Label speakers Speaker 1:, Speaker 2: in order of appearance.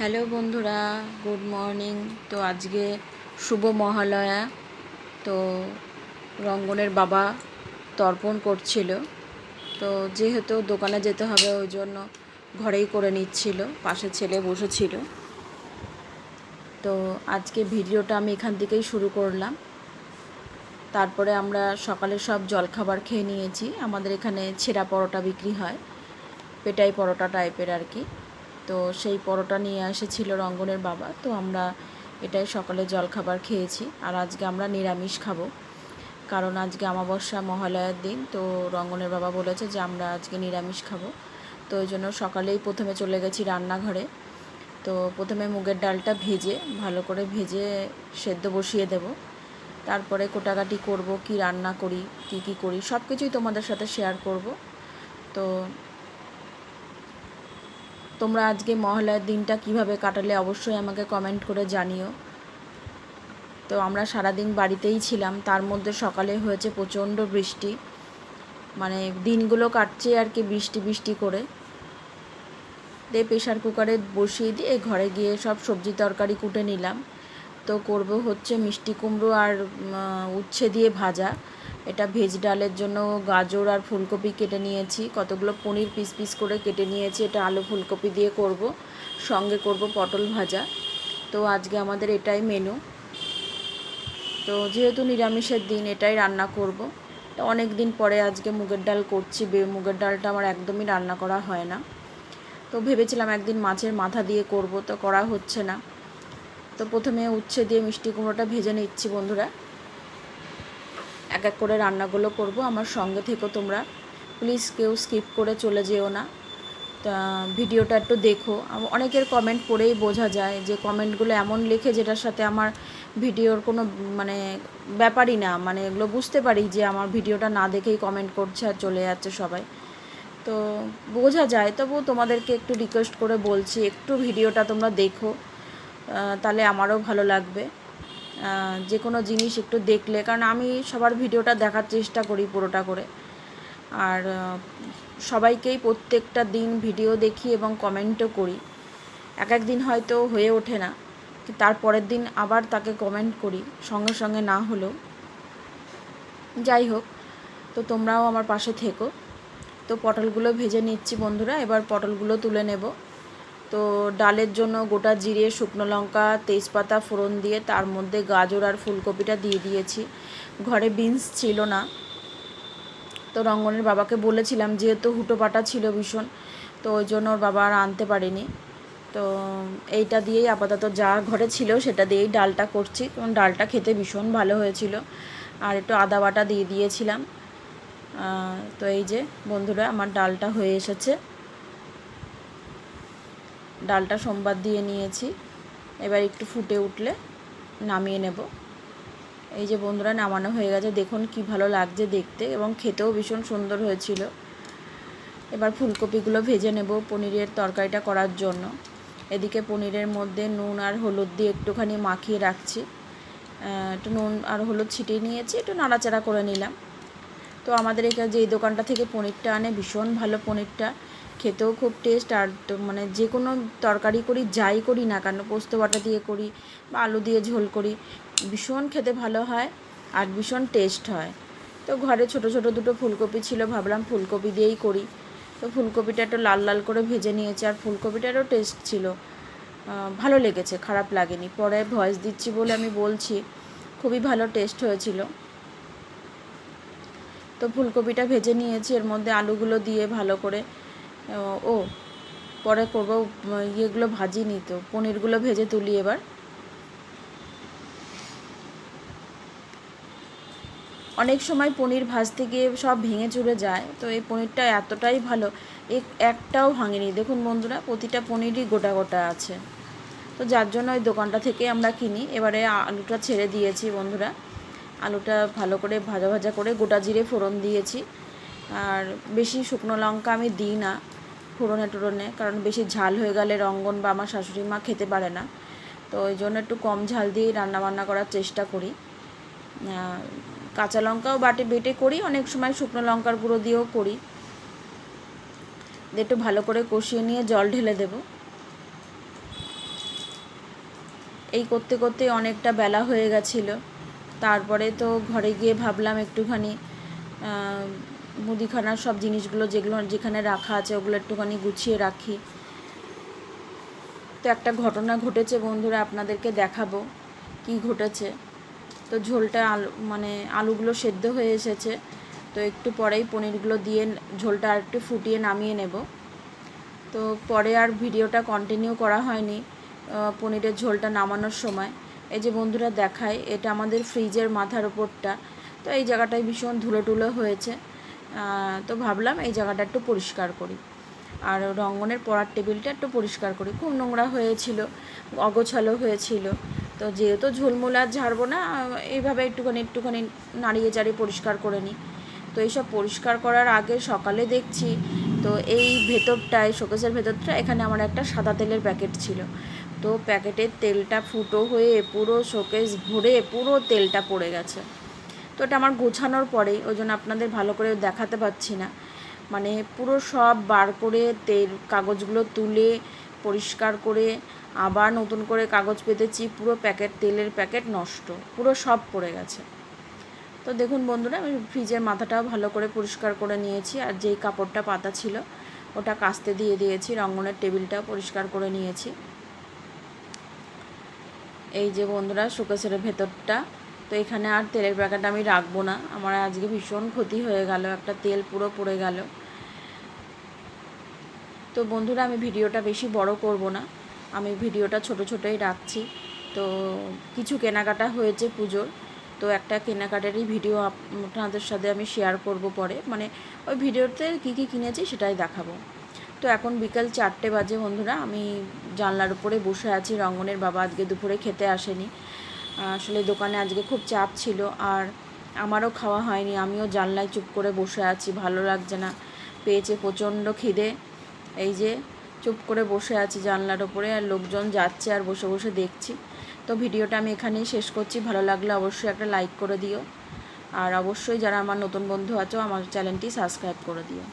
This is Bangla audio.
Speaker 1: হ্যালো বন্ধুরা, গুড মর্নিং। তো আজকে শুভ মহালয়া। তো রঙ্গনের বাবা তর্পণ করছিল। তো যেহেতু দোকানে যেতে হবে, ওই জন্য ঘরেই করে নিচ্ছিল, পাশে ছেলে বসেছিল। তো আজকে ভিডিওটা আমি এখান থেকেই শুরু করলাম। তারপরে আমরা সকালে সব জলখাবার খেয়ে নিয়েছি। আমাদের এখানে ছেঁড়া পরোটা বিক্রি হয়, পেটাই পরোটা টাইপের আর কি। তো সেই পরোটা নিয়ে এসেছিল রঙ্গনের বাবা। তো আমরা এটাই সকালে জলখাবার খেয়েছি আর আজকে আমরা নিরামিষ খাব। কারণ আজকে অমাবস্যা, মহালয়ার দিন, তো রঙ্গনের বাবা বলেছে যে আমরা আজকে নিরামিষ খাব। তো ওই জন্য সকালেই প্রথমে চলে গেছি রান্নাঘরে। তো প্রথমে মুগের ডালটা ভেজে, ভালো করে ভেজে সেদ্ধ বসিয়ে দেব। তারপরে কোটাকাটি করব, কি রান্না করি, কি কি করি সব কিছুই তোমাদের সাথে শেয়ার করব। তো তোমরা আজকে মহালয়ার দিনটা কীভাবে কাটালে অবশ্যই আমাকে কমেন্ট করে জানিও। তো আমরা সারাদিন বাড়িতেই ছিলাম, তার মধ্যে সকালে হয়েছে প্রচণ্ড বৃষ্টি। মানে দিনগুলো কাটছে আর কি বৃষ্টি বৃষ্টি করে। দিয়ে প্রেশার কুকারে বসিয়ে দিয়ে ঘরে গিয়ে সব সবজি তরকারি কুটে নিলাম। তো করব হচ্ছে মিষ্টি কুমড়ো আর উচ্ছে দিয়ে ভাজা। এটা ভেজ ডালের জন্য গাজর আর ফুলকপি কেটে নিয়েছি। কতগুলো পনির পিস পিস করে কেটে নিয়েছি। এটা আলু ফুলকপি দিয়ে করব। সঙ্গে করব পটল ভাজা। তো আজকে আমাদের এটাই মেনু তো যেহেতু নিরামিষের দিন, এটাই রান্না করব। অনেক দিন পরে আজকে মুগের ডাল করছি। বে মুগের ডালটা আমার একদমই রান্না করা হয় না। তো ভেবেছিলাম একদিন মাছের মাথা দিয়ে করব। তো করা হচ্ছে না। তো প্রথমে উচ্ছে দিয়ে মিষ্টি কুমড়োটা ভেজে নিচ্ছি বন্ধুরা। এক এক করে রান্নাগুলো করব, আমার সঙ্গে থেকো তোমরা। প্লিজ কেউ স্কিপ করে চলে যেও না। ভিডিওটা একটু দেখো। অনেকের কমেন্ট পড়েই বোঝা যায় যে কমেন্টগুলো এমন লেখে যেটার সাথে আমার ভিডিওর কোনো মানে ব্যাপারই না। মানে এগুলো বুঝতে পারি যে আমার ভিডিওটা না দেখেই কমেন্ট করছে আর চলে যাচ্ছে সবাই। তো, বোঝা যায়। তবুও তোমাদেরকে একটু রিকোয়েস্ট করে বলছি, একটু ভিডিওটা তোমরা দেখো। তাহলে আমারও ভালো লাগবে। যে কোনো জিনিস একটু দেখলে, কারণ আমি সবার ভিডিওটা দেখার চেষ্টা করি পুরোটা করে। আর সবাইকেই প্রত্যেকটা দিন ভিডিও দেখি এবং কমেন্টও করি। এক এক দিন হয়তো হয়ে ওঠে না তারপরের দিন আবার তাকে কমেন্ট করি, সঙ্গে সঙ্গে না হলেও। যাই হোক, তো তোমরাও আমার পাশে থেকো। তো পটলগুলো ভেজে নিচ্ছি বন্ধুরা, এবার পটলগুলো তুলে নেব। তো ডালের জন্য গোটা জিরে, শুকনো লঙ্কা, তেজপাতা, ফোড়ন দিয়ে তার মধ্যে গাজর আর ফুলকপিটা দিয়ে দিয়েছি। ঘরে বিনস ছিল না। তো রঙ্গনের বাবাকে বলেছিলাম, যেহেতু হুটো পাটা ছিল ভীষণ, তো ওই জন্য ওর বাবা আর আনতে পারেনি। তো এইটা দিয়েই আপাতত যা ঘরে ছিল সেটা দিয়েই ডালটা করছি। কারণ ডালটা খেতে ভীষণ ভালো হয়েছিল। আর একটু আদা বাটা দিয়ে দিয়েছিলাম। তো এই যে বন্ধুরা, আমার ডালটা হয়ে এসেছে। ডালটা সোমবার দিয়ে নিয়েছি। এবার একটু ফুটে উঠলে নামিয়ে নেব। এই যে বন্ধুরা, নামানো হয়ে গেছে। দেখুন কি ভালো লাগছে দেখতে এবং খেতেও ভীষণ সুন্দর হয়েছিল। এবার ফুলকপিগুলো ভেজে নেব পনিরের তরকারিটা করার জন্য। এদিকে পনিরের মধ্যে নুন আর হলুদ দিয়ে একটুখানি মাখিয়ে রাখছি। একটু নুন আর হলুদ ছিটিয়ে নিয়েছি, একটু নাড়াচাড়া করে নিলাম। তো আমাদের এখানে যে দোকানটা থেকে পনিরটা আনে, ভীষণ ভালো পনিরটা। খেতেও খুব টেস্ট আর মানে যে কোনো তরকারি করি, যাই করি না কেন, পোস্ত বাটা দিয়ে করি বা আলু দিয়ে ঝোল করি, ভীষণ খেতে ভালো হয় আর ভীষণ টেস্ট হয়। তো ঘরে ছোট ছোট দুটো ফুলকপি ছিল, ভাবলাম ফুলকপি দিয়েই করি। তো ফুলকপিটা একটু লাল লাল করে ভেজে নিয়েছি আর ফুলকপিটারও টেস্ট ছিল। ভালো লেগেছে, খারাপ লাগেনি। পরে ভয়েস দিচ্ছি বলে আমি বলছি, খুবই ভালো টেস্ট হয়েছিল। তো ফুলকপিটা ভেজে নিয়েছি, এর মধ্যে আলুগুলো দিয়ে ভালো করে ও, পরে করব। ইয়েগুলো ভাজি নি তো, পনিরগুলো ভেজে তুলি এবার। অনেক সময় পনির ভাজতে গিয়ে সব ভেঙে চুরে যায়, তো এই পনিরটা এতটাই ভালো, এক, একটাও ভাঙেনি। দেখুন বন্ধুরা, প্রতিটা পনিরই গোটা গোটা আছে। তো যার জন্য ওই দোকানটা থেকে আমরা কিনি। এবারে আলুটা ছেড়ে দিয়েছি বন্ধুরা। আলুটা ভালো করে ভাজা ভাজা করে গোটা জিরে ফোড়ন দিয়েছি। আর বেশি শুকনো লঙ্কা আমি দিই না। ফোড়নে টোড়নে কারণ বেশি ঝাল হয়ে গেলে রঙ্গন বা আমার শাশুড়ি মা খেতে পারে না। তো ওই জন্য একটু কম ঝাল দিয়েই রান্নাবান্না করার চেষ্টা করি। কাঁচা লঙ্কাও বাটে বেটে করি, অনেক সময় শুকনো লঙ্কার গুঁড়ো দিয়েও করি। একটু ভালো করে কষিয়ে নিয়ে জল ঢেলে দেব। এই করতে করতে অনেকটা বেলা হয়ে গেছিল। তারপরে তো ঘরে গিয়ে ভাবলাম একটুখানি মুদিখানার সব জিনিসগুলো যেগুলো যেখানে রাখা আছে ওগুলো একটুখানি গুছিয়ে রাখি। তো একটা ঘটনা ঘটেছে বন্ধুরা, আপনাদেরকে দেখাবো কি ঘটেছে। তো ঝোলটা আলু মানে আলুগুলো সেদ্ধ হয়ে এসেছে। তো একটু পরেই পনিরগুলো দিয়ে ঝোলটা আর একটু ফুটিয়ে নামিয়ে নেব। তো পরে আর ভিডিওটা কন্টিনিউ করা হয়নি পনিরের ঝোলটা নামানোর সময়। এই যে বন্ধুরা দেখায়, এটা আমাদের ফ্রিজের মাথার ওপরটা তো এই জায়গাটায় ভীষণ ধুলো টুলো হয়েছে। তো ভাবলাম এই জায়গাটা একটু পরিষ্কার করি। আর রঙ্গনের পড়ার টেবিলটা একটু পরিষ্কার করি। খুব নোংরা হয়েছিল, অগোছালো হয়েছিল। তো যেহেতু ঝুলমুল আর ঝাড়বো না, এইভাবে একটুখানি একটুখানি নাড়িয়ে চাড়িয়ে পরিষ্কার করে নিই। তো এইসব পরিষ্কার করার আগে সকালে দেখছি, তো এই ভেতরটায়, শোকেসের ভেতরটা, এখানে আমার একটা সাদা তেলের প্যাকেট ছিল। তো প্যাকেটের তেলটা ফুটো হয়ে পুরো শোকেস ভরে পুরো তেলটা পড়ে গেছে। তো এটা আমার গোছানোর পরেই, ওই জন্য আপনাদের ভালো করে দেখাতে পাচ্ছি না। মানে পুরো সব বার করে তেল কাগজগুলো তুলে, পরিষ্কার করে, আবার নতুন করে কাগজ পেতেছি, পুরো প্যাকেট, তেলের প্যাকেট নষ্ট, পুরো সব পড়ে গেছে। তো দেখুন বন্ধুরা, আমি ফ্রিজের মাথাটাও ভালো করে পরিষ্কার করে নিয়েছি, আর যেই কাপড়টা পাতা ছিল, ওটা কাস্তে দিয়ে দিয়েছি, রঙ্গনের টেবিলটাও পরিষ্কার করে নিয়েছি। এই যে বন্ধুরা, শোকেসের ভেতরটা তো এখানে আর তেলের প্যাকেট আমি রাখব না। আমার আজকে ভীষণ ক্ষতি হয়ে গেল, একটা তেল পুরো পড়ে গেল। তো বন্ধুরা, আমি ভিডিওটা বেশি বড় করব না। আমি ভিডিওটা ছোট ছোটোই রাখছি। তো কিছু কেনাকাটা হয়েছে পুজোর। তো একটা কেনাকাটারই ভিডিও আপ- আপনাদের সাথে আমি শেয়ার করব পরে। মানে ওই ভিডিওতে কী কী কিনেছি সেটাই দেখাবো। তো এখন বিকাল চারটে বাজে বন্ধুরা, আমি জানলার উপরে বসে আছি। রঙ্গনের বাবা আজকে দুপুরে খেতে আসেনি। আসলে দোকানে আজকে খুব চাপ ছিল আর আমারও খাওয়া হয়নি। আমিও জানলায় চুপ করে বসে আছি, ভালো লাগছে না। পেয়েছে প্রচণ্ড খিদে। এই যে চুপ করে বসে আছি জানলার ওপরে আর লোকজন যাচ্ছে আর বসে বসে দেখছি। তো ভিডিওটা আমি এখানেই শেষ করছি। ভালো লাগলে অবশ্যই একটা লাইক করে দিও। আর অবশ্যই যারা আমার নতুন বন্ধু আছো, আমার চ্যানেলটি সাবস্ক্রাইব করে দিও।